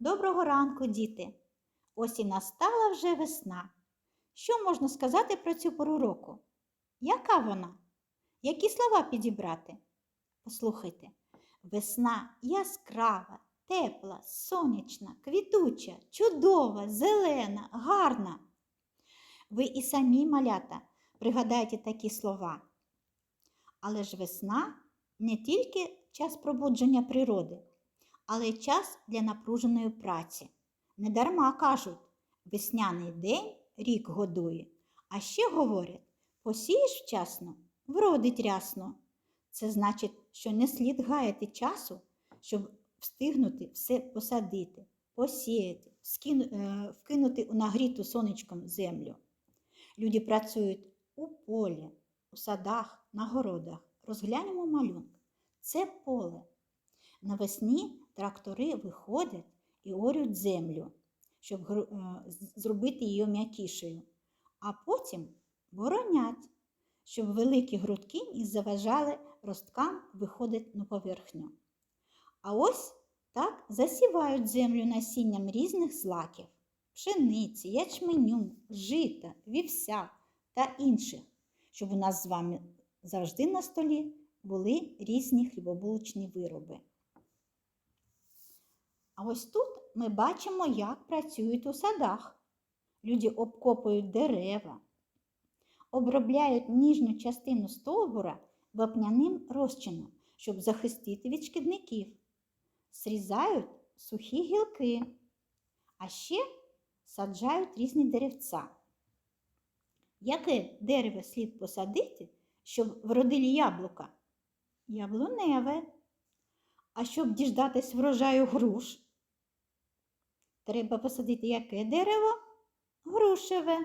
Доброго ранку, діти! Ось і настала вже весна. Що можна сказати про цю пору року? Яка вона? Які слова підібрати? Послухайте, весна яскрава, тепла, сонячна, квітуча, чудова, зелена, гарна. Ви і самі малята пригадайте такі слова. Але ж весна не тільки час пробудження природи, але й час для напруженої праці. Недарма кажуть, весняний день рік годує, а ще говорять, посієш вчасно, вродить рясно. Це значить, що не слід гаяти часу, щоб встигнути все посадити, посіяти, е, вкинути у нагріту сонечком землю. Люди працюють у полі, у садах, на городах. Розглянемо малюнок. Це поле. Навесні трактори виходять і орють землю, щоб е, зробити її м'якішою, а потім боронять, щоб великі грудки не заважали росткам виходити на поверхню. А ось так засівають землю насінням різних злаків пшениці, ячменю, жита, вівся та інших, щоб у нас з вами завжди на столі були різні хлібобулочні вироби. А ось тут ми бачимо, як працюють у садах. Люди обкопують дерева, обробляють ніжню частину стовбура вапняним розчином, щоб захистити від шкідників, срізають сухі гілки, а ще саджають різні деревця. Яке дерево слід посадити, щоб вродили яблука? Яблуневе. А щоб діждатись врожаю груш, треба посадити яке дерево? Грушеве.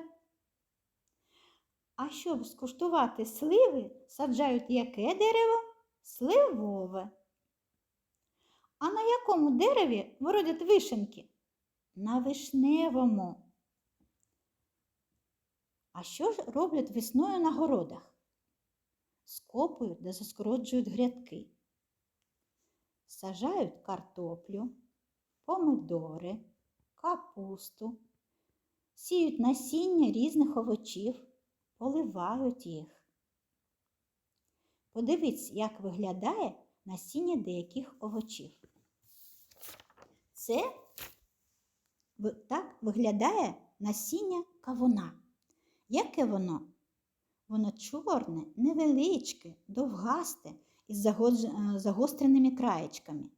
А щоб скуштувати сливи, саджають яке дерево? Сливове. А на якому дереві вродять вишенки? На вишневому. А що ж роблять весною на городах? Скопують та заскороджують грядки. Сажають картоплю, помидори, капусту, сіють насіння різних овочів, поливають їх. Подивіться, як виглядає насіння деяких овочів. Це так виглядає насіння кавуна. Яке воно? Воно чорне, невеличке, довгасте із е, загостреними краєчками.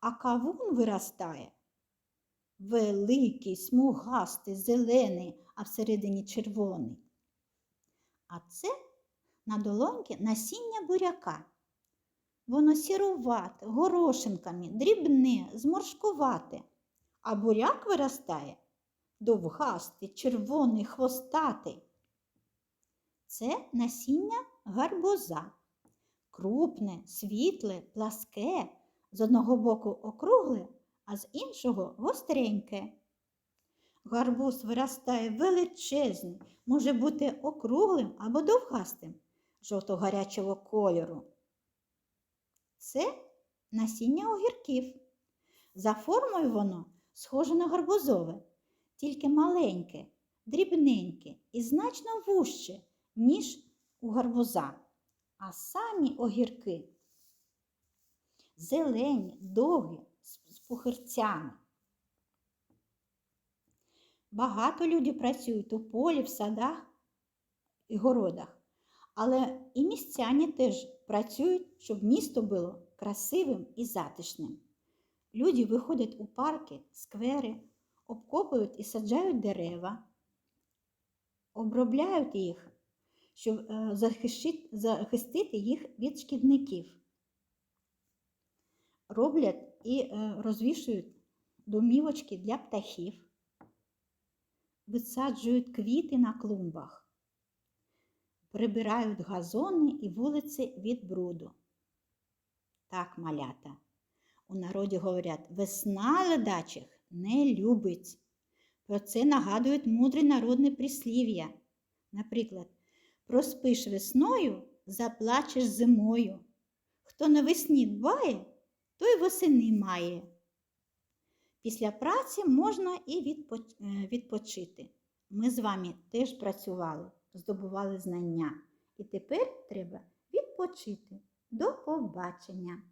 А кавун виростає великий, смугастий, зелений, а всередині червоний. А це на долоньки насіння буряка. Воно сірувате, горошинками, дрібне, зморшкувате. А буряк виростає довгастий, червоний, хвостатий. Це насіння гарбуза. Крупне, світле, пласке, з одного боку округле, а з іншого гостреньке. Гарбуз виростає величезний, може бути округлим або довгастим, жовто-гарячого кольору. Це насіння огірків. За формою воно схоже на гарбузове, тільки маленьке, дрібненьке і значно вужче, ніж у гарбуза. А самі огірки зелені, довгі, пухирцями. Багато людей працюють у полі, в садах і городах, але і містяні теж працюють, щоб місто було красивим і затишним. Люди виходять у парки, сквери, обкопують і саджають дерева, обробляють їх, щоб е, захистити їх від шкідників. Роблять і е, розвішують домівочки для птахів, висаджують квіти на клумбах, прибирають газони і вулиці від бруду. Так, малята. У народі говорять, весна ледачих не любить. Про це нагадують мудрі народні прислів'я. Наприклад, проспиш весною, заплачеш зимою. Хто навесні дбає, той восени має. Після праці можна і е, відпочити. Ми з вами теж працювали, здобували знання. І тепер треба відпочити. До побачення!